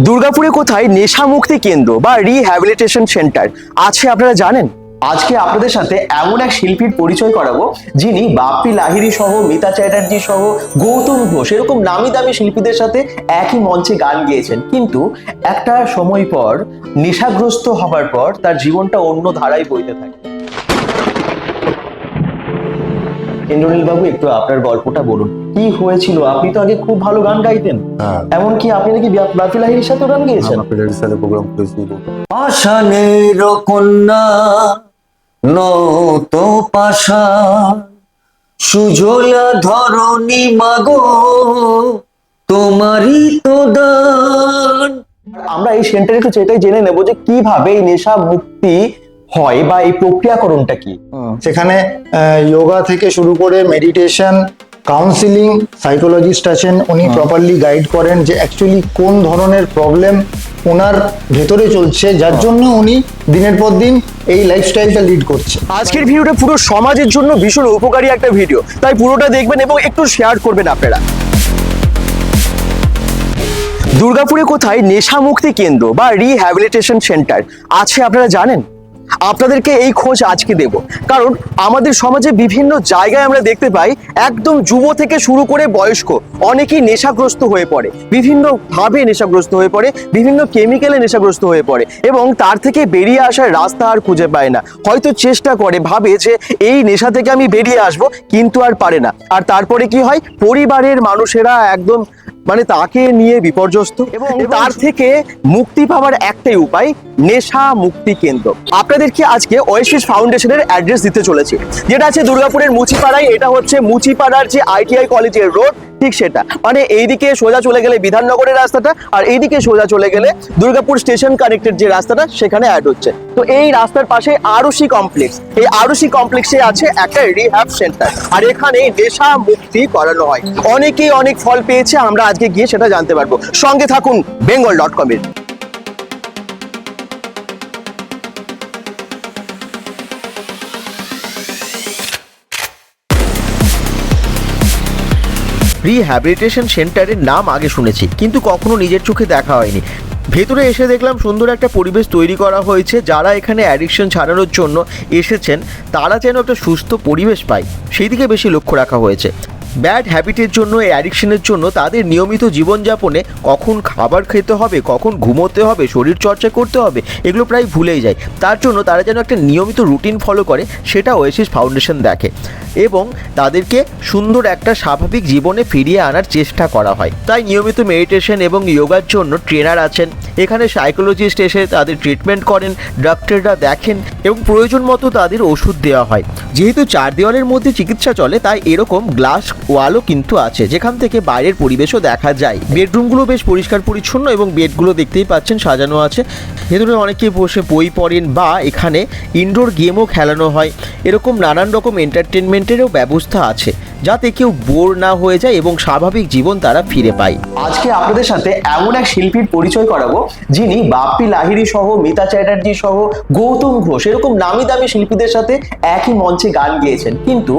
দুর্গাপুরে কোথায় নেশা মুক্তি কেন্দ্র বা রিহ্যাবিলিটেশন সেন্টার আছে, আপনারা জানেন? আজকে আপনাদের সাথে এমন এক শিল্পীর পরিচয় করাবো, যিনি বাপ্পি লাহিড়ী সহ, মিতা চ্যাটার্জি সহ, গৌতম ঘোষ, এরকম নামি দামি শিল্পীদের সাথে একই মঞ্চে গান গেয়েছেন। কিন্তু একটা সময় পর, নেশাগ্রস্ত হবার পর, তার জীবনটা অন্য ধারায় বইতে থাকে। ইন্দ্রনীল বাবু একটু আপনার গল্পটা বলুন। কি হয়েছিল? আপনি তো আগে খুব ভালো গান গাইতেন। হ্যাঁ। এমনকি আপনি নাকি বাপি লাহিড়ীর সাথে গান গিয়েছেন। সাথে প্রোগ্রাম করেছি পাষাণের কন্যা নত পাশা সুজলা ধরণী মাগো তোমারই তো দান। আমরা এই সেন্টারে একটু সেটাই জেনে নেব যে কীভাবে এই নেশা মুক্তি হয় বা এই প্রক্রিয়াকরণটা কি? সেখানে যোগা থেকে শুরু করে মেডিটেশন কাউন্সিলিং সাইকোলজিস্ট আছেন উনি প্রপারলি গাইড করেন যে অ্যাকচুয়ালি কোন ধরনের প্রবলেম ওনার ভেতরে চলছে যার জন্য উনি দিনের পর দিন এই লাইফস্টাইলটা লিড করছে আজকের ভিডিওটা পুরো সমাজের জন্য ভীষণ উপকারী একটা ভিডিও তাই পুরোটা দেখবেন এবং একটু শেয়ার করবেন আপনারা। দুর্গাপুরে কোথায় নেশা মুক্তি কেন্দ্র বা রিহ্যাবিলিটেশন সেন্টার আছে আপনারা জানেন? আপনাদেরকে এই খোঁজ আজকে দেব। কারণ আমাদের সমাজে বিভিন্ন জায়গায় আমরা দেখতে পাই, একদম যুব থেকে শুরু করে বয়স্ক অনেকেই নেশাগ্রস্ত হয়ে পড়ে। বিভিন্ন ভাবে নেশাগ্রস্ত হয়ে পড়ে, বিভিন্ন কেমিক্যালে নেশাগ্রস্ত হয়ে পড়ে এবং তার থেকে বেরিয়ে আসার রাস্তা আর খুঁজে পায় না। হয়তো চেষ্টা করে, ভাবে যে এই নেশা থেকে আমি বেরিয়ে আসব, কিন্তু আর পারে না। আর তারপরে কি হয়? পরিবারের মানুষেরা একদম মানে তাকে নিয়ে বিপর্যস্ত এবং তার থেকে মুক্তি পাওয়ার একটাই উপায় নেশা মুক্তি কেন্দ্র। আপনাদেরকে আজকে ওয়েসিস ফাউন্ডেশনের অ্যাড্রেস দিতে চলেছি? যেটা আছে দুর্গাপুরের মুচিপাড়ায় এটা হচ্ছে মুচিপাড়ার যে আইটিআই কলেজের রোড ঠিক সেটা। মানে এইদিকে সোজা চলে গেলে বিধাননগরের রাস্তাটা, আর এইদিকে সোজা চলে গেলে দুর্গাপুর স্টেশন কানেক্টেড যে রাস্তাটা, সেখানে অ্যাড হচ্ছে। তো এই রাস্তার পাশে আরুষি কমপ্লেক্স এই আরুষি কমপ্লেক্সে আছে একটা রিহ্যাব সেন্টার আর এখানে নেশা মুক্তি করানো হয়। অনেকেই অনেক ফল পেয়েছে, আমরা আজকে গিয়ে সেটা জানতে পারব। সঙ্গে থাকুন বেঙ্গল ডট কমের রিহ্যাবিলিটেশন সেন্টারের নাম আগে শুনেছি, কিন্তু কখনো নিজের চোখে দেখা হয়নি। ভেতরে এসে দেখলাম সুন্দর একটা পরিবেশ তৈরি করা হয়েছে, যারা এখানে অ্যাডিকশন ছাড়ানোর জন্য এসেছেন, তারা যেন একটা সুস্থ পরিবেশ পায়। সেই দিকে বেশি লক্ষ্য রাখা হয়েছে। ব্যাড হ্যাবিটের জন্য, এই অ্যাডিকশনের জন্য তাদের নিয়মিত জীবনযাপনে কখন খাবার খেতে হবে, কখন ঘুমোতে হবে, শরীর চর্চা করতে হবে, এগুলো প্রায় ভুলেই যায়। তার জন্য তারা যেন একটা নিয়মিত রুটিন ফলো করে সেটা ওয়েসিস ফাউন্ডেশন দেখে। এবং তাদেরকে সুন্দর একটা স্বাভাবিক জীবনে ফিরিয়ে আনার চেষ্টা করা হয়। তাই নিয়মিত মেডিটেশন এবং যোগার জন্য ট্রেনার আছেন। এখানে সাইকোলজিস্ট এসে তাদের ট্রিটমেন্ট করেন, ডাক্তাররা দেখেন এবং প্রয়োজন মতো তাদের ওষুধ দেওয়া হয়। যেহেতু চার দেওয়ালের মধ্যে চিকিৎসা চলে, তাই এরকম গ্লাস ওয়ালও কিন্তু আছে। যেখান থেকে বাইরের পরিবেশও দেখা যায়। বেডরুমগুলো বেশ পরিষ্কার, পরিচ্ছন্ন এবং বেডগুলো দেখতেই পাচ্ছেন সাজানো আছে। ভেতরে অনেকে বসে বই পড়েন বা এখানে ইনডোর গেমও খেলানো হয়। এরকম নানান রকম এন্টারটেনমেন্টেরও ব্যবস্থা আছে, যাতে কেউ বোর না হয়ে যায় এবং স্বাভাবিক জীবন তারা ফিরে পায়। আজকে আপনাদের সাথে এমন এক শিল্পীর পরিচয় করাবো, যিনি বাপ্পি লাহিড়ী সহ, মিতা চ্যাটার্জি সহ, গৌতম ঘোষ, এরকম নামি দামি শিল্পীদের সাথে একই মঞ্চে গান গেয়েছেন। কিন্তু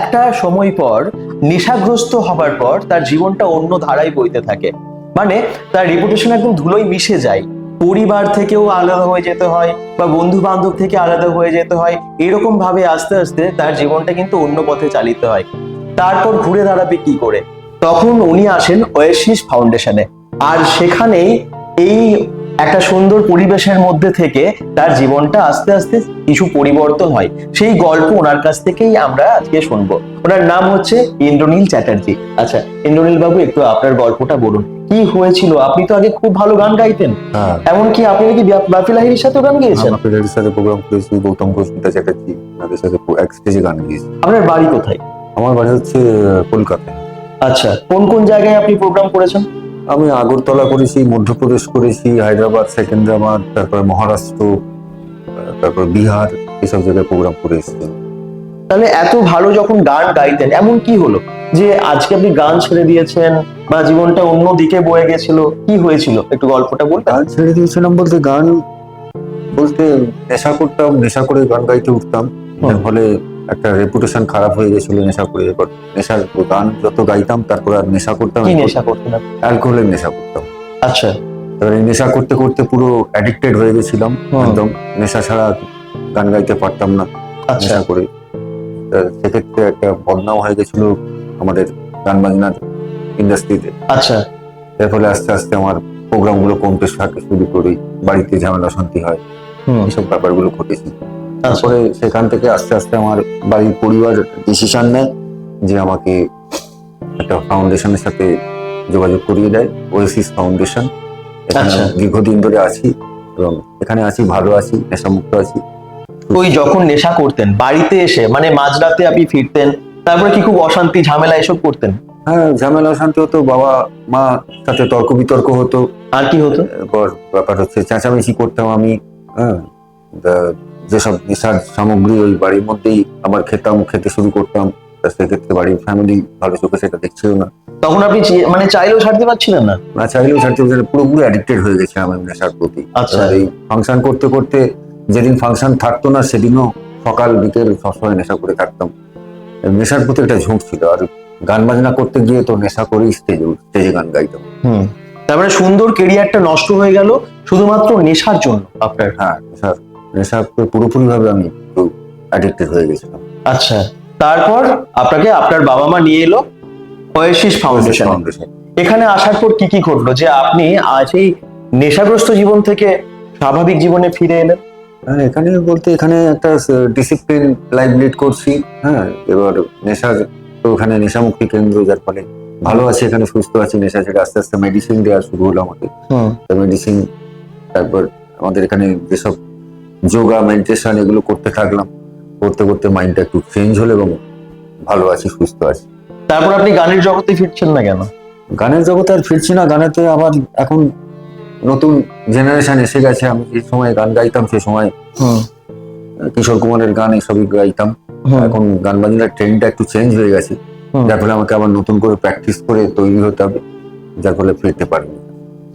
একটা সময় পর নেশাগ্রস্ত হবার পর তার জীবনটা অন্য ধারায় বইতে থাকে। মানে তার রেপুটেশন একদম ধুলোয় মিশে যায়। পরিবার থেকেও আলাদা হয়ে যেতে হয় বা বন্ধু বান্ধব থেকে আলাদা হয়ে যেতে হয়, এরকম ভাবে আস্তে আস্তে তার জীবনটা কিন্তু অন্য পথে চালিত হয়। তারপর ঘুরে দাঁড়াবে কি করে? তখন উনি আসেন ওয়েসিস ফাউন্ডেশনে। আর সেখানেই এই একটা সুন্দর পরিবেশের মধ্যে থেকে তার জীবনটা আস্তে আস্তে কিছু পরিবর্তন হয়। সেই গল্প ওনার কাছ থেকেই আমরা আজকে শুনব। ওনার নাম হচ্ছে ইন্দ্রনীল চ্যাটার্জি। আচ্ছা ইন্দ্রনীল বাবু একটু আপনার গল্পটা বলুন। কি হয়েছিল? আপনি তো আগে খুব ভালো গান গাইতেন। হ্যাঁ। এমনকি আপনি নাকি বা- বাপি লাহিড়ীর সাথে গান গিয়েছেন? আমার পিরিয়ডের সাথে প্রোগ্রাম করেছি গৌতম ঘোষ মিতা চ্যাটার্জি তাদের সাথে এক স্টেজে গান গিয়েছি। আপনার বাড়ি কোথায়? আমার বাড়ি হচ্ছে কলকাতায়। আচ্ছা কোন কোন জায়গায় আপনি প্রোগ্রাম করেছেন? আমি আগরতলা করেছি মধ্যপ্রদেশ করেছি হায়দ্রাবাদ সেকেন্দ্রাবাদ তারপর মহারাষ্ট্র তারপর বিহার এসব জায়গায় প্রোগ্রাম করে এসেছি। তাহলে এত ভালো যখন গান গাইতেন এমন কি হলো? যে আজকে আপনি গান ছেড়ে দিয়েছেন বা জীবনটা অন্য দিকে বয়ে গেছিল কি হয়েছিল? একটু গল্পটা বলবেন? গান ছেড়ে দিয়েছিলাম বলতে গান বলতে নেশা করতাম নেশা করে গান গাইতে উঠতাম। ফলে একটা রেপুটেশন খারাপ হয়ে গেছিল নেশা করে নেশার গান যত গাইতাম তারপর আর নেশা করতাম নেশা আপনি? অ্যালকোহলের নেশা করতাম। আচ্ছা। এবারে নেশা করতে করতে পুরো অ্যাডিক্টেড হয়ে গেছিলাম একদম। নেশা ছাড়া গান গাইতে পারতাম না আচ্ছা। নেশা করে। সেক্ষেত্রে একটা বদনাম হয়ে গেছিল আমাদের গান বাজনার ইন্ডাস্ট্রিতে আচ্ছা। এর ফলে আস্তে আস্তে আমার প্রোগ্রামগুলো কমতে থাকে শুরু করি। বাড়িতে ঝামেলা শান্তি হয়। এইসব ব্যাপারগুলো ঘটেছে। তারপরে সেখান থেকে আস্তে আস্তে আমার বাড়ির পরিবার ডিসিশন নেয় যে আমাকে একটা ফাউন্ডেশনের সাথে যোগাযোগ করিয়ে দেয় ওয়েসিস ফাউন্ডেশন আচ্ছা। আমি দীর্ঘদিন ধরে আছি এবং এখানে আছি ভালো আছি নেশামুক্ত আছি। ওই যখন নেশা করতেন বাড়িতে এসে মানে মাঝরাতে আপনি ফিরতেন তারপরে কি খুব অশান্তি ঝামেলা এসব করতেন? হ্যাঁ ঝামেলা শান্তি হতো বাবা মা সাথে তর্ক বিতর্ক হতো। আর কি হতো? এরপর ব্যাপার হচ্ছে চেঁচামেচি করতাম আমি হ্যাঁ। যেসব নেশার সামগ্রী ওই বাড়ির মধ্যেই আমার খেতাম খেতে শুরু করতাম সেক্ষেত্রে বাড়ির ফ্যামিলি ভালো চোখে সেটা দেখছিল না। তখন আপনি মানে চাইলেও ছাড়তে পারছিলেন না? না চাইলেও ছাড়তে পারছি না, পুরোপুরি অ্যাডিক্টেড হয়ে গেছিলাম আমি নেশার প্রতি। আচ্ছা। এই ফাংশন করতে করতে যেদিন ফাংশন থাকতো না সেদিনও সকাল বিকেল সবসময় নেশা করে থাকতাম। নেশার প্রতি একটা ঝোঁক ছিল আর গান বাজনা করতে গিয়ে তো নেশা করেই স্টেজে স্টেজে গান গাইতাম। হুম। তারপরে সুন্দর কেরিয়ারটা নষ্ট হয়ে গেল শুধুমাত্র নেশার জন্য আপনার। হ্যাঁ নেশার নেশা পুরোপুরি ভাবে আমি অ্যাডিক্টেড হয়ে গেছিলাম। আচ্ছা তারপর আপনাকে আপনার বাবা মা নিয়ে এলো ওয়েসিস ফাউন্ডেশন ফাউন্ডেশন এখানে আসার পর কি কি ঘটলো? যে আপনি আজ এই নেশাগ্রস্ত জীবন থেকে স্বাভাবিক জীবনে ফিরে এলেন? হ্যাঁ এখানে বলতে এখানে একটা ডিসিপ্লিন লাইফ লিড করছি। হ্যাঁ এবার নেশা তো ওখানে নেশামুক্তি কেন্দ্র যার ফলে ভালো আছে এখানে সুস্থ আছি নেশা ছেড়ে আস্তে আস্তে মেডিসিন দেওয়া শুরু হলো আমাকে মেডিসিন তারপর আমাদের এখানে যেসব যোগা মেডিটেশন এগুলো করতে থাকলাম। করতে করতে মাইন্ডটা একটু চেঞ্জ হলো এবং ভালো আছি সুস্থ আছি। তারপর আপনি গানের জগতে ফিরছেন না কেন? গানের জগতে আর ফিরছি না গানেতে আবার এখন নতুন জেনারেশন এসে গেছে। আমি যে সময় গান গাইতাম সে সময় হুম। কিশোর কুমারের গান এসবই গাইতাম। এখন গান বাজনার ট্রেন্ডটা একটু চেঞ্জ হয়ে গেছে। যার ফলে আমাকে আবার নতুন করে প্র্যাকটিস করে তৈরি হতে হবে। যার ফলে ফিরতে পারি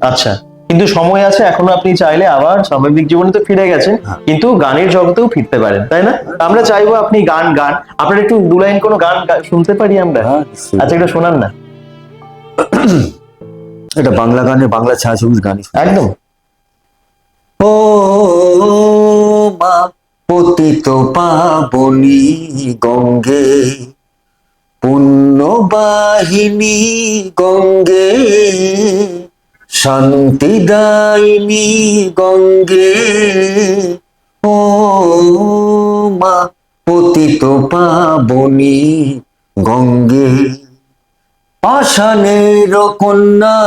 আচ্ছা। কিন্তু সময় আছে এখনও আপনি চাইলে আবার স্বাভাবিক জীবনে তো ফিরে গেছেন হ্যাঁ। কিন্তু গানের জগতেও ফিরতে পারেন তাই না? আমরা চাইব আপনি গান গান আপনার একটু দু লাইন কোনো গান শুনতে পারি আমরা? হ্যাঁ আচ্ছা এটা শোনান না। এটা বাংলা গানে বাংলা ছায়াছবির গানই শুনি। একদম। ও মা পতিত পাবনি গঙ্গে পুণ্যবাহিনী গঙ্গে। শান্তিদায়িনী গঙ্গে। ও মা, পতিত পাবনি গঙ্গে। পাষাণের কন্যা,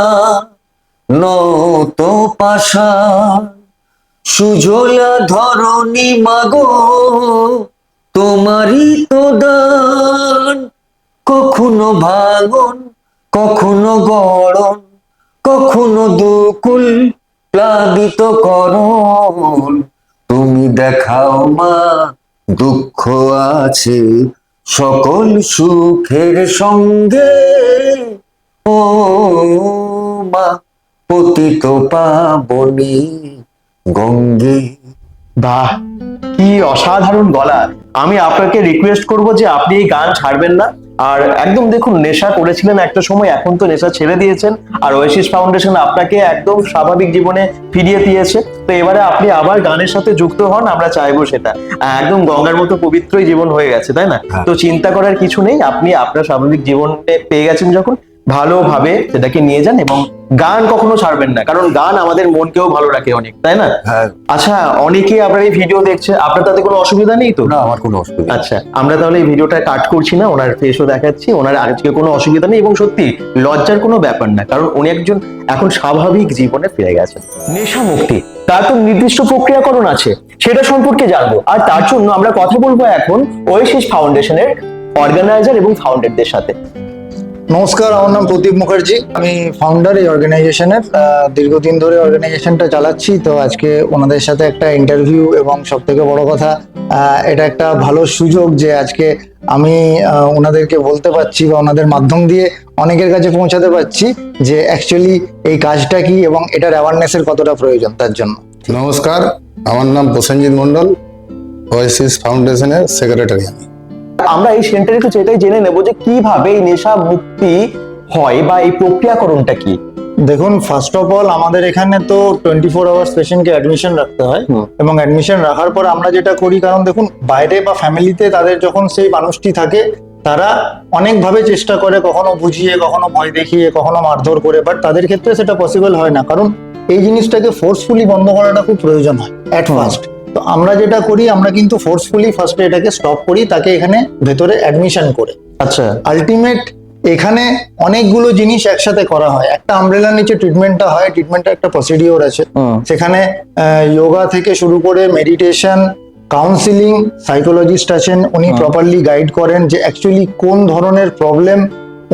নত পাশা সুজলা ধরণী মাগো, তোমারই তো দান। কখনো ভাঙন, কখনো গড়ন কখনো দুকুল প্লাবিত করণ তুমি দেখাও মা, দুঃখ আছে সকল সুখের সঙ্গে। ও মা, পতিত পাবনি গঙ্গে। বাহ, কি অসাধারণ গলা। আমি আপনাকে রিকোয়েস্ট করব যে আপনি এই গান ছাড়বেন না। আর একদম দেখুন নেশা করেছিলেন একটা সময় এখন তো নেশা ছেড়ে দিয়েছেন। আর ওয়েসিস ফাউন্ডেশন আপনাকে একদম স্বাভাবিক জীবনে ফিরিয়ে দিয়েছে। তো এবারে আপনি আবার গানের সাথে যুক্ত হন আমরা চাইব সেটা। একদম গঙ্গার মতো পবিত্রই জীবন হয়ে গেছে তাই না? হ্যাঁ। তো চিন্তা করার কিছু নেই আপনি আপনার স্বাভাবিক জীবনে পেয়ে গেছেন যখন। ভালোভাবে সেটাকে নিয়ে যান এবং গান কখনো ছাড়বেন না। কারণ গান আমাদের মনকেও ভালো রাখে অনেক তাই না? হ্যাঁ। আচ্ছা অনেকে আপনার এই ভিডিও দেখছে আপনার তাতে কোনো অসুবিধা নেই তো? না আমার কোনো অসুবিধা আচ্ছা আমরা তাহলে এই ভিডিওটা কাট করছি না ওনার ফেসও দেখাচ্ছি ওনার আজকে কোনো অসুবিধা নেই এবং সত্যি লজ্জার কোনো ব্যাপার না কারণ উনি একজন এখন স্বাভাবিক জীবনে ফিরে গেছেন। নেশা মুক্তি তার তো নির্দিষ্ট প্রক্রিয়াকরণ আছে সেটা সম্পর্কে জানব। আর তার জন্য আমরা কথা বলব এখন ওয়েসিস ফাউন্ডেশনের অর্গানাইজার এবং ফাউন্ডারদের সাথে। নমস্কার, আমার নাম প্রদীপ মুখার্জি। আমি ফাউন্ডার এই অর্গানাইজেশনের দীর্ঘদিন ধরে অর্গানাইজেশনটা চালাচ্ছি। তো আজকে ওনাদের সাথে একটা ইন্টারভিউ এবং সব থেকে বড় কথা এটা একটা ভালো সুযোগ যে আজকে আমি ওনাদেরকে বলতে পারছি বা ওনাদের মাধ্যম দিয়ে অনেকের কাছে পৌঁছাতে পারছি যে অ্যাকচুয়ালি এই কাজটা কি এবং এটার অ্যাওয়ারনেসের কতটা প্রয়োজন তার জন্য। নমস্কার, আমার নাম প্রসেনজিৎ মন্ডল ওয়েসিস ফাউন্ডেশনের সেক্রেটারি আমি। আমরা এই সেন্টারে একটু সেটাই জেনে নেব যে কীভাবে এই নেশা মুক্তি হয় বা এই প্রক্রিয়াকরণটা কি? দেখুন ফার্স্ট অফ অল আমাদের এখানে তো টোয়েন্টি ফোর আওয়ার্স পেশেন্টকে অ্যাডমিশন রাখতে হয় এবং অ্যাডমিশন রাখার পর আমরা যেটা করি কারণ দেখুন বাইরে বা ফ্যামিলিতে তাদের যখন সেই মানুষটি থাকে তারা অনেকভাবে চেষ্টা করে কখনো বুঝিয়ে কখনো ভয় দেখিয়ে কখনো মারধর করে বাট তাদের ক্ষেত্রে সেটা পসিবল হয় না। কারণ এই জিনিসটাকে ফোর্সফুলি বন্ধ করাটা খুব প্রয়োজন হয় অ্যাট ফার্স্ট তো আমরা যেটা করি আমরা কিন্তু ফোর্সফুলি ফার্স্টে এটাকে স্টপ করি তাকে এখানে ভেতরে অ্যাডমিশন করে। আচ্ছা। আলটিমেট এখানে অনেকগুলো জিনিস একসাথে করা হয়। একটা আমব্রেলার নিচে ট্রিটমেন্টটা হয় ট্রিটমেন্টের একটা প্রসিডিওর আছে। সেখানে যোগা থেকে শুরু করে মেডিটেশন কাউন্সিলিং সাইকোলজিস্ট আছেন উনি প্রপারলি গাইড করেন যে অ্যাকচুয়ালি কোন ধরনের প্রবলেম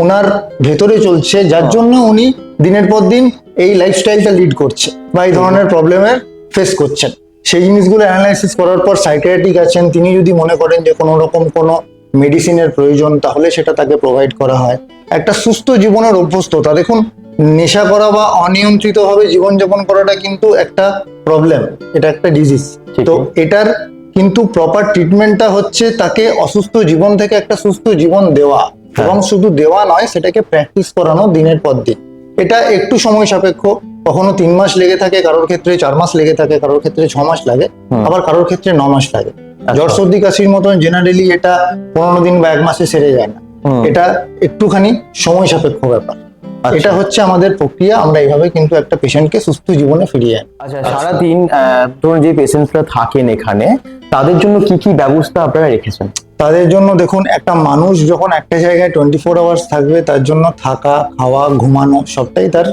ওনার ভেতরে চলছে যার জন্য উনি দিনের পর দিন এই লাইফস্টাইলটা লিড করছে বা এই ধরনের প্রবলেমের ফেস করছেন। সেই জিনিসগুলো অ্যানালাইসিস করার পর সাইকিয়াট্রিক আছেন তিনি যদি মনে করেন যে কোনো রকম কোনো মেডিসিনের প্রয়োজন তাহলে সেটা তাকে প্রোভাইড করা হয়। একটা সুস্থ জীবনের অভ্যস্ততা দেখুন নেশা করা বা অনিয়ন্ত্রিতভাবে জীবনযাপন করাটা কিন্তু একটা প্রবলেম এটা একটা ডিজিজ তো এটার কিন্তু প্রপার ট্রিটমেন্টটা হচ্ছে তাকে অসুস্থ জীবন থেকে একটা সুস্থ জীবন দেওয়া। এবং শুধু দেওয়া নয় সেটাকে প্র্যাকটিস করানো দিনের পর দিন। এটা একটু সময় সাপেক্ষ। কখনো তিন মাস লেগে থাকে কারোর ক্ষেত্রে চার মাস লেগে থাকে কারোর ক্ষেত্রে ছ মাস লাগে আবার কারোর ক্ষেত্রে ন মাস লাগে। আচ্ছা। জ্বর সর্দি কাশির মতন জেনারেলি এটা পনেরো দিন বা এক মাসে সেরে যায় না। এটা একটুখানি সময় সাপেক্ষ ব্যাপার। আচ্ছা। এটা হচ্ছে আমাদের প্রক্রিয়া আমরা এইভাবে কিন্তু একটা পেশেন্টকে সুস্থ জীবনে ফিরিয়ে আনি। আচ্ছা সারাদিন আহ, ধরুন যে পেশেন্টসরা থাকেন এখানে তাদের জন্য কি কি ব্যবস্থা আপনারা রেখেছেন? তাদের জন্য দেখুন একটা মানুষ যখন একটা জায়গায় টোয়েন্টি ফোর আওয়ার্স থাকবে তার জন্য থাকা খাওয়া ঘুমানো সবটাই তার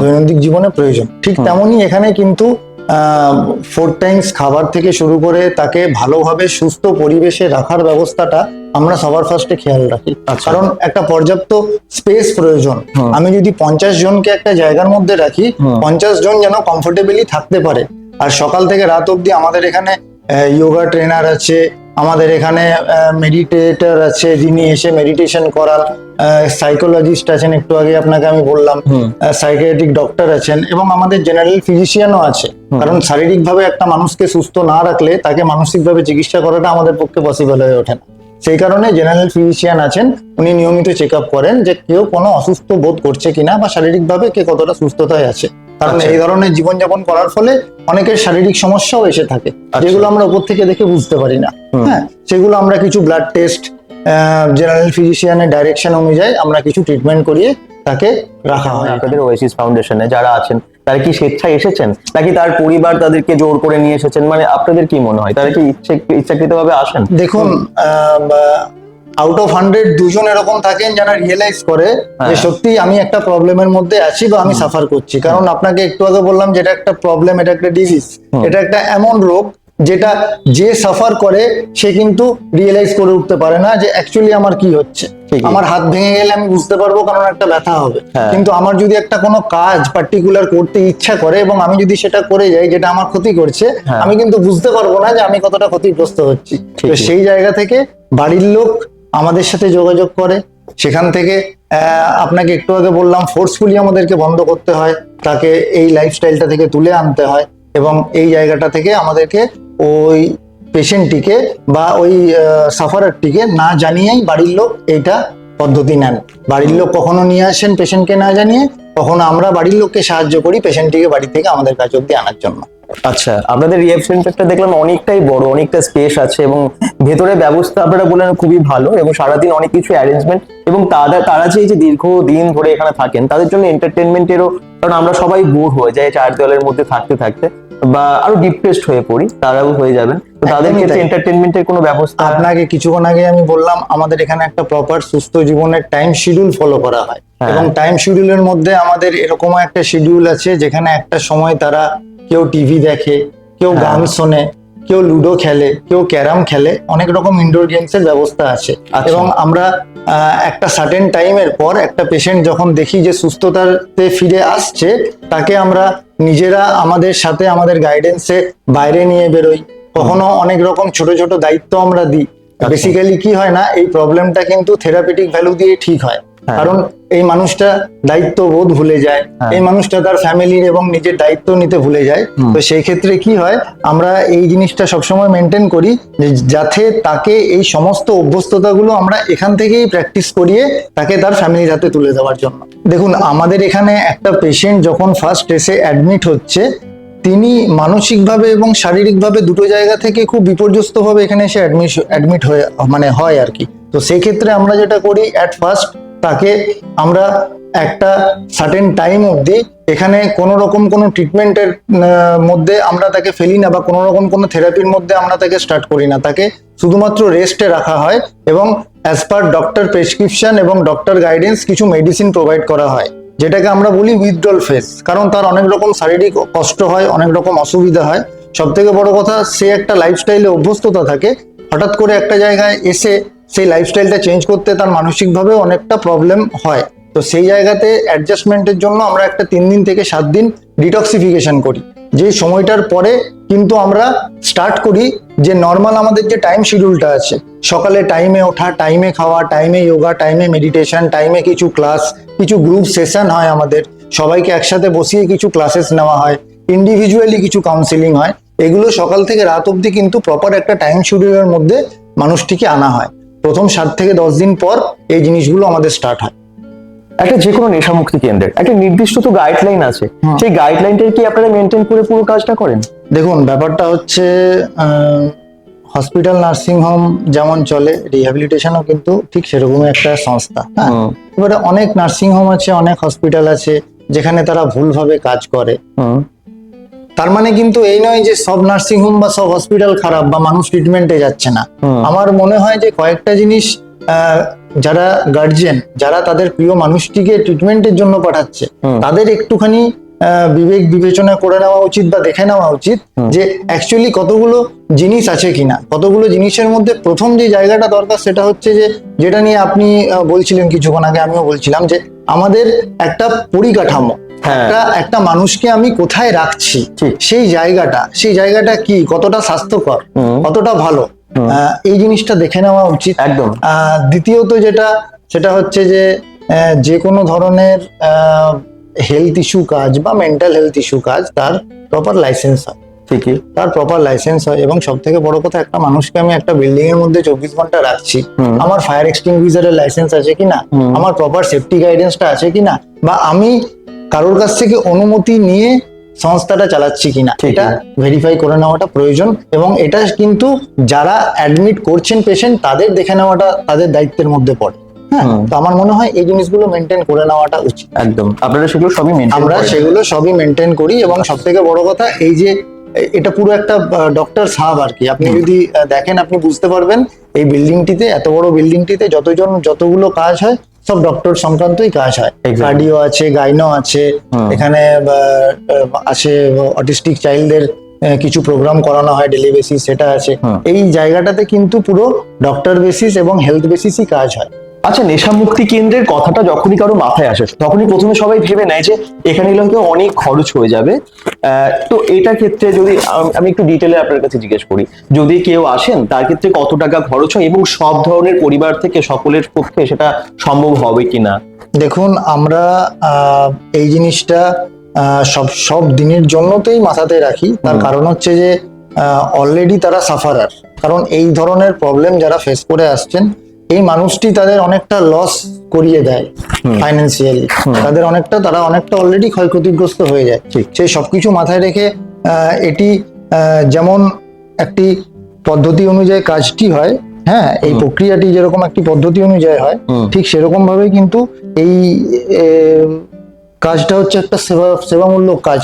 দৈনন্দিন জীবনে প্রয়োজন। ঠিক তেমনই এখানে কিন্তু ফোর টাইমস খাবার থেকে শুরু করে তাকে ভালোভাবে সুস্থ পরিবেশে রাখার ব্যবস্থাটা আমরা সবার ফার্স্টে খেয়াল রাখি। আচ্ছা। কারণ একটা পর্যাপ্ত স্পেস প্রয়োজন। আমি যদি পঞ্চাশ জনকে একটা জায়গার মধ্যে রাখি পঞ্চাশ জন যেন কমফোর্টেবলি থাকতে পারে। আর সকাল থেকে রাত অবধি আমাদের এখানে ইয়োগা ট্রেনার আছে আমাদের এখানে মেডিটেটর আছে যিনি এসে মেডিটেশন করান সাইকোলজিস্ট আছেন একটু আগে আপনাকে আমি বললাম। সাইকিয়াট্রিক ডক্টর আছেন এবং আমাদের জেনারেল ফিজিশিয়ানও আছে। কারণ শারীরিকভাবে একটা মানুষকে সুস্থ না রাখলে তাকে মানসিকভাবে চিকিৎসা করাটা আমাদের পক্ষে পসিবল হয়ে ওঠে না। সেই কারণে জেনারেল ফিজিশিয়ান আছেন উনি নিয়মিত চেক আপ করেন যে কেউ কোনো অসুস্থ বোধ করছে কিনা বা শারীরিকভাবে কে কতটা সুস্থতায় আছে। কারণ আচ্ছা। এই ধরনের জীবনযাপন করার ফলে অনেকের শারীরিক সমস্যাও এসে থাকে। যেগুলো আমরা উপর থেকে দেখে বুঝতে পারি না। হ্যাঁ সেগুলো আমরা কিছু ব্লাড টেস্ট জেনারেল ফিজিশিয়ানের ডাইরেকশন অনুযায়ী আমরা কিছু ট্রিটমেন্ট করিয়ে তাকে রাখা হয়। আপনাদের ওয়েসিস ফাউন্ডেশনে যারা আছেন তারা কি স্বেচ্ছায় এসেছেন? নাকি তার পরিবার তাদেরকে জোর করে নিয়ে এসেছেন? মানে আপনাদের কি মনে হয়? তারা কি ইচ্ছে ইচ্ছাকৃতভাবে আসেন? দেখুন আউট অফ হান্ড্রেড দুজন এরকম থাকেন যারা রিয়েলাইজ করে যে হ্যাঁ। সত্যি আমি একটা প্রবলেমের মধ্যে আছি বা আমি সাফার করছি কারণ আপনাকে একটু আগে বললাম যে এটা একটা প্রবলেম এটা একটা ডিজিজ এটা একটা এমন রোগ যেটা যে সাফার করে সে কিন্তু রিয়েলাইজ করে উঠতে পারে না যে অ্যাকচুয়ালি আমার কি হচ্ছে। আমার হাত ভেঙে গেলে আমি বুঝতে পারব কারণ একটা ব্যথা হবে হ্যাঁ। কিন্তু আমার যদি একটা কোনো কাজ পার্টিকুলার করতে ইচ্ছা করে এবং আমি যদি সেটা করে যাই যেটা আমার ক্ষতি করছে হ্যাঁ। আমি কিন্তু বুঝতে পারব না যে আমি কতটা ক্ষতিগ্রস্ত হচ্ছি তো। সেই জায়গা থেকে বাড়ির লোক আমাদের সাথে যোগাযোগ করে। সেখান থেকে আপনাকে একটু আগে বললাম ফোর্সফুলি আমাদেরকে বন্ধ করতে হয়। তাকে এই লাইফস্টাইলটা থেকে তুলে আনতে হয় এবং এই জায়গাটা থেকে আমাদেরকে ওই পেশেন্টটিকে বা ওই সাফারারটিকে না জানিয়েই বাড়ির লোক এইটা পদ্ধতি নেন। বাড়ির লোক কখনো নিয়ে আসেন পেশেন্টকে না জানিয়ে, কখনো আমরা বাড়ির লোককে সাহায্য করি পেশেন্টটিকে বাড়ি থেকে আমাদের কাছে অব্দি আনার জন্য। আচ্ছা আপনাদের রিহ্যাব সেন্টারটা দেখলাম অনেকটাই বড় অনেকটা স্পেস আছে এবং ভেতরে ব্যবস্থা আপনারা বললেন খুবই ভালো এবং সারাদিন অনেক কিছু অ্যারেঞ্জমেন্ট এবং তারা তারা যে এই যে দীর্ঘ দিন ধরে এখানে থাকেন তাদের জন্য এন্টারটেনমেন্টেরও কারণ আমরা সবাই বোর হয়ে যাই চার দেওয়ালের মধ্যে থাকতে থাকতে বা আরও ডিপ্রেসড হয়ে পড়ি তারাও হয়ে যাবেন। তো তাদের একদমই ক্ষেত্রে এন্টারটেনমেন্টের কোনো ব্যবস্থা আপনাকে কিছুক্ষণ আগে আমি বললাম আমাদের এখানে একটা প্রপার সুস্থ জীবনের টাইম শিডিউল ফলো করা হয়। হ্যাঁ। এবং টাইম শিডিউলের মধ্যে আমাদের এরকমও একটা শিডিউল আছে যেখানে একটা সময় তারা কেউ টিভি দেখে কেউ হ্যাঁ। গান শোনে কেউ লুডো খেলে কেউ ক্যারাম খেলে অনেক রকম ইনডোর গেমসের ব্যবস্থা আছে আচ্ছা। এবং আমরা একটা সার্টেন টাইমের পর একটা পেশেন্ট যখন দেখি যে সুস্থতাতে ফিরে আসছে তাকে আমরা নিজেরা আমাদের সাথে আমাদের গাইডেন্সে বাইরে নিয়ে বেরোই কখনো অনেক রকম ছোট ছোট দায়িত্ব আমরা দিই বেসিক্যালি কি হয় না এই প্রবলেমটা কিন্তু থেরাপিটিক ভ্যালু দিয়ে ঠিক হ্যাঁ। কারণ এই মানুষটা দায়িত্ববোধ ভুলে যায় হ্যাঁ। এই মানুষটা তার ফ্যামিলির এবং নিজের দায়িত্ব নিতে ভুলে যায়। তো সেই ক্ষেত্রে কি হয় আমরা এই জিনিসটা সবসময় মেনটেন করি যাতে তাকে এই সমস্ত অভ্যস্ততাগুলো আমরা এখান থেকেই প্র্যাকটিস করিয়ে তাকে তার ফ্যামিলির হাতে তুলে দেওয়ার জন্য। দেখুন আমাদের এখানে একটা পেশেন্ট যখন ফার্স্ট এসে অ্যাডমিট হচ্ছে তিনি মানসিকভাবে এবং শারীরিকভাবে দুটো জায়গা থেকে খুব বিপর্যস্তভাবে এখানে এসে অ্যাডমিট হয়ে মানে হয় আর কি। তো সেই ক্ষেত্রে আমরা যেটা করি অ্যাট ফার্স্ট তাকে আমরা একটা সার্টেন টাইম অবধি এখানে কোনো রকম কোনো ট্রিটমেন্টের মধ্যে আমরা তাকে ফেলি না বা কোনো রকম কোনো থেরাপির মধ্যে আমরা তাকে স্টার্ট করি না। তাকে শুধুমাত্র রেস্টে রাখা হয় এবং অ্যাজ পার ডক্টর প্রেসক্রিপশন এবং ডক্টর গাইডেন্স কিছু মেডিসিন প্রোভাইড করা হয়, যেটাকে আমরা বলি উইথড্রল ফেস কারণ তার অনেক রকম শারীরিক কষ্ট হয়, অনেক রকম অসুবিধা হয়। সব থেকে বড় কথা, সে একটা লাইফস্টাইলে অভ্যস্ততা থাকে, হঠাৎ করে একটা জায়গায় এসে সেই লাইফস্টাইলটা চেঞ্জ করতে তার মানসিকভাবে অনেকটা প্রবলেম হয়। তো সেই জায়গাতে অ্যাডজাস্টমেন্টের জন্য আমরা একটা তিন দিন থেকে সাত দিন ডিটক্সিফিকেশন করি। যে সময়টার পরে কিন্তু আমরা স্টার্ট করি যে নর্মাল আমাদের যে টাইম শিডিউলটা আছে, সকালে টাইমে ওঠা টাইমে খাওয়া টাইমে যোগা টাইমে মেডিটেশন টাইমে কিছু ক্লাস কিছু গ্রুপ সেশন হয় আমাদের। সবাইকে একসাথে বসিয়ে কিছু ক্লাসেস নেওয়া হয়। ইন্ডিভিজুয়ালি কিছু কাউন্সিলিং হয়। এগুলো সকাল থেকে রাত অবধি কিন্তু প্রপার একটা টাইম শিডিউলের মধ্যে মানুষটিকে আনা হয়। প্রথম সাত থেকে দশ দিন পর এই জিনিসগুলো আমাদের স্টার্ট হয়। একটা যে কোনো নেশামুক্তি কেন্দ্রের একটা নির্দিষ্ট তো গাইডলাইন আছে। সেই গাইডলাইনটাই কি আপনারা মেনটেন করে পুরো কাজটা করেন? দেখুন ব্যাপারটা হচ্ছে হসপিটাল নার্সিং হোম যেমন চলে রিহ্যাবিলিটেশনও কিন্তু ঠিক সেরকমই একটা সংস্থা হ্যাঁ? এবারে অনেক নার্সিং হোম আছে অনেক হসপিটাল আছে যেখানে তারা ভুলভাবে কাজ করে। তার মানে কিন্তু এই নয় যে সব নার্সিং হোম বা সব হসপিটাল খারাপ বা মানুষ ট্রিটমেন্টে যাচ্ছে না। আমার মনে হয় যে কয়েকটা জিনিস আহ, যারা গার্জিয়ান যারা তাদের প্রিয় মানুষটিকে ট্রিটমেন্টের জন্য পাঠাচ্ছে তাদের একটুখানি আহ, বিবেক বিবেচনা করে নেওয়া উচিত বা দেখে নেওয়া উচিত যে অ্যাকচুয়ালি কতগুলো জিনিস আছে কিনা। কতগুলো জিনিসের মধ্যে প্রথম যে জায়গাটা দরকার সেটা হচ্ছে যে যেটা নিয়ে আপনি বলছিলেন কিছুক্ষণ আগে আমিও বলছিলাম যে আমাদের একটা পরিকাঠামো। একটা একটা মানুষকে আমি কোথায় রাখছি? ঠিক। সেই জায়গাটা সেই জায়গাটা কি? কতটা স্বাস্থ্যকর? কতটা ভালো? এই জিনিসটা দেখে নেওয়া উচিত। একদম। দ্বিতীয়ত যেটা সেটা হচ্ছে যে যে কোনো ধরনের হেলথ ইস্যু কাজ বা মেন্টাল হেলথ ইস্যু কাজ তার প্রপার লাইসেন্স হয়। ঠিকই। তার প্রপার লাইসেন্স হয় এবং সব থেকে বড় কথা একটা মানুষকে আমি একটা বিল্ডিং এর মধ্যে চব্বিশ ঘণ্টা রাখছি। আমার ফায়ার এক্সটিংগুইজারের লাইসেন্স আছে কিনা? আমার প্রপার সেফটি গাইডেন্সটা আছে কিনা? বা আমি কারোর কাছ থেকে অনুমতি নিয়ে সংস্থাটা চালাচ্ছি কিনা এটা ভেরিফাই করে নেওয়াটা প্রয়োজন এবং এটা কিন্তু যারা অ্যাডমিট করছেন পেশেন্ট তাদের দেখে নেওয়াটা তাদের দায়িত্বের মধ্যে পড়ে। হ্যাঁ তো আমার মনে হয় এই জিনিসগুলো মেনটেন করে নেওয়াটা উচিত। একদম। আপনারা সেগুলো সবই আমরা সেগুলো সবই মেনটেন করি এবং সব থেকে বড় কথা এই যে এটা পুরো একটা ডক্টর সাহাব আর কি। আপনি যদি দেখেন আপনি বুঝতে পারবেন এই বিল্ডিংটিতে এত বড় বিল্ডিংটিতে যতজন যতগুলো কাজ হয় সব ডক্টর সংক্রান্তই কাজ হয়. কার্ডিও আছে গাইনো আছে এখানে আছে অটিস্টিক চাইল্ডদের কিছু প্রোগ্রাম করানো হয় ডেলি বেসিস সেটা আছে। এই জায়গাটাতে কিন্তু পুরো ডক্টর বেসিস এবং হেলথ বেসিসই কাজ হয়। আচ্ছা নেশামুক্তি কেন্দ্রের কথাটা যখনই কারও মাথায় আসে তখনই প্রথমে সবাই ভেবে নেয় যে এখানে গেলে হয়তো অনেক খরচ হয়ে যাবে। তো এটা ক্ষেত্রে যদি আমি একটু ডিটেলে আপনার কাছে জিজ্ঞেস করি যদি কেউ আসেন তার ক্ষেত্রে কত টাকা খরচ হয় এবং সব ধরনের পরিবার থেকে সকলের পক্ষে সেটা সম্ভব হবে কিনা? দেখুন আমরা আহ, এই জিনিসটা আহ, সব সব দিনের জন্যতেই মাথাতে রাখি। তার কারণ হচ্ছে যে অলরেডি তারা সাফারার কারণ এই ধরনের প্রবলেম যারা ফেস করে আসছেন এই মানুষটি তাদের অনেকটা লস করিয়ে দেয় ফাইন্যান্সিয়ালি তাদের অনেকটা তারা অনেকটা অলরেডি ক্ষয়ক্ষতিগ্রস্ত হয়ে যায়। ঠিক। সেই সবকিছু মাথায় রেখে আহ, এটি আহ, যেমন একটি পদ্ধতি অনুযায়ী কাজটি হয় হ্যাঁ এই প্রক্রিয়াটি যেরকম একটি পদ্ধতি অনুযায়ী হয় ঠিক সেরকম ভাবে কিন্তু এই কাজটা হচ্ছে একটা সেবা সেবামূলক কাজ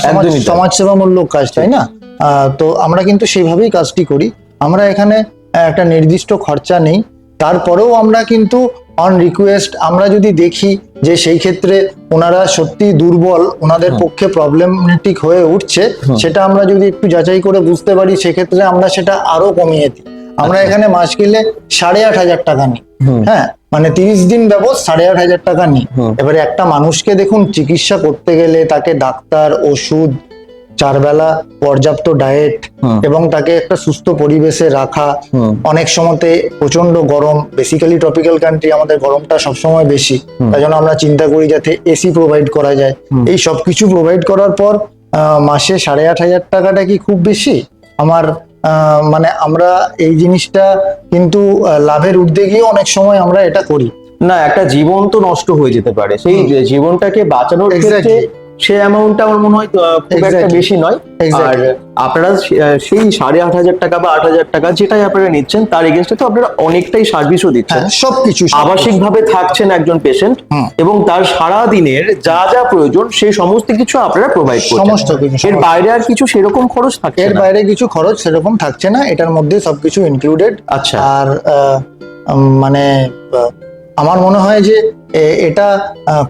সমাজ সেবামূলক কাজ তাই না? আহ, তো আমরা কিন্তু সেইভাবেই কাজটি করি। আমরা এখানে একটা নির্দিষ্ট খরচা নেই তারপরেও আমরা কিন্তু অন রিকোয়েস্ট আমরা যদি দেখি যে সেই ক্ষেত্রে ওনারা সত্যি দুর্বল ওনাদের পক্ষে প্রবলেমেটিক হয়ে উঠছে সেটা আমরা যদি একটু যাচাই করে বুঝতে পারি সেক্ষেত্রে আমরা সেটা আরও কমিয়ে দিই। আমরা এখানে মাস গেলে সাড়ে আট হাজার টাকা নিই হ্যাঁ? মানে তিরিশ দিন ব্যবস সাড়ে আট হাজার টাকা নিই। এবারে একটা মানুষকে দেখুন চিকিৎসা করতে গেলে তাকে ডাক্তার ওষুধ চারবেলা পর্যাপ্ত ডায়েট এবং তাকে একটা সুস্থ পরিবেশে রাখা। অনেক সময়তে প্রচণ্ড গরম বেসিক্যালি ট্রপিক্যাল কান্ট্রি আমাদের গরমটা সবসময় বেশি। তাই জন্য আমরা চিন্তা করি যাতে এসি প্রোভাইড করা যায়। এই সব কিছু প্রোভাইড করার পর আহ, মাসে সাড়ে আট হাজার টাকাটা কি খুব বেশি? আমার আহ, মানে আমরা এই জিনিসটা কিন্তু লাভের ঊর্ধ্বে গিয়ে অনেক সময় আমরা এটা করি। না একটা জীবন তো নষ্ট হয়ে যেতে পারে। সেই যে জীবনটাকে বাঁচানোর ক্ষেত্রে সে অ্যামাউন্টটা আমার মনে হয় খুব একটা বেশি নয়। আর আপনারা সেই সাড়ে আট হাজার টাকা বা আট হাজার টাকা যেটাই আপনারা নিচ্ছেন তার এগেনস্টে তো আপনারা অনেকটাই সার্ভিসও দিচ্ছেন। হ্যাঁ সবকিছু আবাসিক ভাবে থাকছেন একজন পেশেন্ট এবং তার সারা দিনের যা যা প্রয়োজন সেই সমস্ত কিছু আপনারা প্রোভাইড করছেন। সমস্ত কিছু, এর বাইরে আর কিছু সেরকম খরচ থাকছে এর বাইরে কিছু খরচ সেরকম থাকছে না এটার মধ্যে সবকিছু ইনক্লুডেড আচ্ছা। আর মানে আমার মনে হয় যে এটা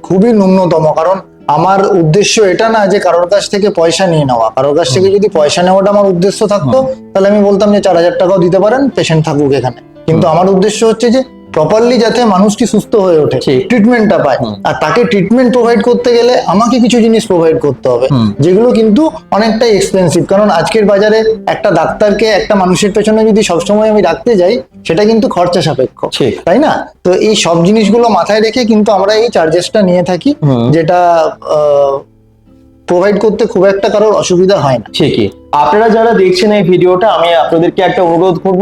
খুবই ন্যূনতম কারণ আমার উদ্দেশ্য এটা না যে কারোর কাছ থেকে পয়সা নিয়ে নেওয়া। কারোর কাছ থেকে যদি পয়সা নেওয়াটা আমার উদ্দেশ্য থাকতো তাহলে আমি বলতাম যে চার হাজার টাকাও দিতে পারেন পেশেন্ট থাকুক এখানে। কিন্তু আমার উদ্দেশ্য হচ্ছে যে প্রপারলি যাতে মানুষটি সুস্থ হয়ে ওঠে। ট্রিটমেন্টটা পায়। আর তাকে ট্রিটমেন্ট প্রোভাইড করতে গেলে আমাকে কিছু জিনিস প্রোভাইড করতে হবে যেগুলো কিন্তু অনেকটাই এক্সপেন্সিভ কারণ আজকের বাজারে একটা ডাক্তারকে একটা মানুষের পেছনে যদি সবসময় আমি রাখতে যাই সেটা কিন্তু খরচা সাপেক্ষ। তাই না? তো এই সব জিনিসগুলো মাথায় রেখে কিন্তু আমরা এই চার্জেসটা নিয়ে থাকি। যেটা প্রোভাইড করতে খুব একটা কারোর অসুবিধা হয় না। ঠিকই। আপনারা যারা দেখছেন এই ভিডিওটা, আমি আপনাদেরকে একটা অনুরোধ করব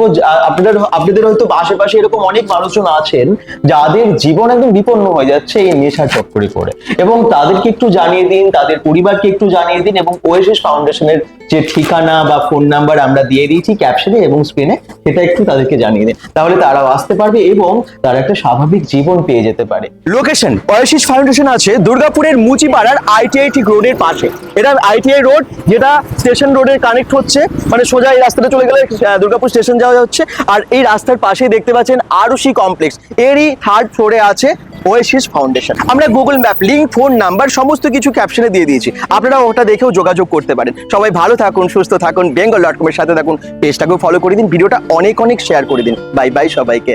আপনাদের আপনাদের হয়তো আশেপাশে এরকম অনেক মানুষজন আছেন যাদের জীবন একদম বিপন্ন হয়ে যাচ্ছে এই নেশা চক্করে করে এবং তাদেরকে একটু জানিয়ে দিন, তাদের পরিবারকে একটু জানিয়ে দিন এবং ওয়েসিস ফাউন্ডেশনের যে ঠিকানা বা ফোন নাম্বার আমরা দিয়ে দিয়েছি ক্যাপশনে এবং স্ক্রিনে, সেটা একটু তাদেরকে জানিয়ে দিন। তাহলে তারাও আসতে পারবে এবং তারা একটা স্বাভাবিক জীবন পেয়ে যেতে পারে। লোকেশন ওয়েসিস ফাউন্ডেশন আছে দুর্গাপুরের মুচিপাড়ার আইটিআই ঠিক রোডের পাশে। এটা আইটিআই রোড যেটা স্টেশন রোডের কানেক্ট হচ্ছে মানে সোজা এই রাস্তাটা চলে গেলে দুর্গাপুর স্টেশন যাওয়া হচ্ছে। আর এই রাস্তার পাশেই দেখতে পাচ্ছেন আরুষি কমপ্লেক্স এরই থার্ড ফ্লোরে আছে ওয়েসিস ফাউন্ডেশন আমরা Google map link phone number সমস্ত কিছু ক্যাপশনে দিয়ে দিয়েছি। আপনারা ওটা দেখেও যোগাযোগ করতে পারেন। সবাই ভালো থাকুন, সুস্থ থাকুন বেঙ্গল ডট কমের সাথে থাকুন পেজটাকেও ফলো করে দিন ভিডিওটা অনেক অনেক শেয়ার করে দিন। বাই বাই সবাইকে।